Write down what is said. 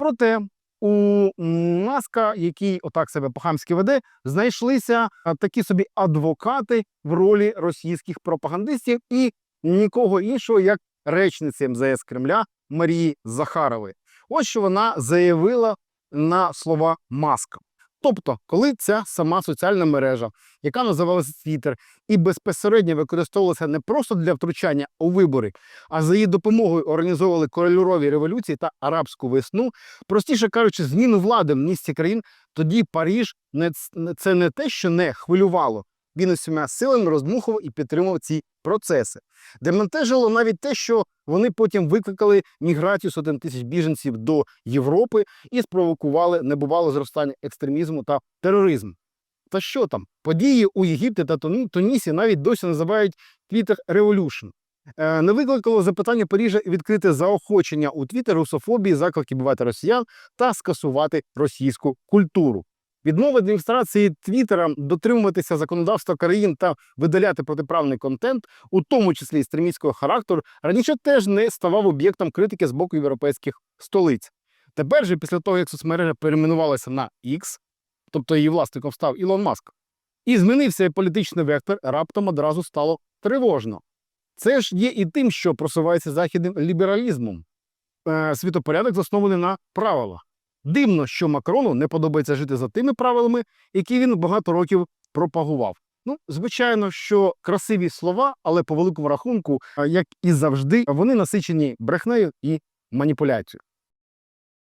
Проте у Маска, який отак себе по-хамськи веде, знайшлися такі собі адвокати в ролі російських пропагандистів і нікого іншого, як речниці МЗС Кремля Марії Захарової. Ось що вона заявила на слова Маска. Тобто, коли ця сама соціальна мережа, яка називалася Twitter, і безпосередньо використовувалася не просто для втручання у вибори, а за її допомогою організовували кольорові революції та арабську весну, простіше кажучи, зміну влади в місті країн, тоді Паріж не це не те, що не хвилювало. Він усіма силами роздмухував і підтримував ці процеси. Демонтежило навіть те, що вони потім викликали міграцію сотень тисяч біженців до Європи і спровокували небувале зростання екстремізму та тероризму. Та що там? Події у Єгипті та Туні- Тунісі навіть досі називають Twitter Revolution. Е, Не викликало запитання Парижа відкрити заохочення у Твіттер русофобії, заклики бувати росіян та скасувати російську культуру. Відмова адміністрації Твіттера дотримуватися законодавства країн та видаляти протиправний контент, у тому числі екстремістського характеру, раніше теж не ставав об'єктом критики з боку європейських столиць. Тепер же, після того, як соцмережа перейменувалася на X, тобто її власником став Ілон Маск, і змінився політичний вектор, раптом одразу стало тривожно. Це ж є і тим, що просувається західним лібералізмом. Е, світопорядок заснований на правилах. Дивно, що Макрону не подобається жити за тими правилами, які він багато років пропагував. Ну, звичайно, що красиві слова, але по великому рахунку, як і завжди, вони насичені брехнею і маніпуляцією.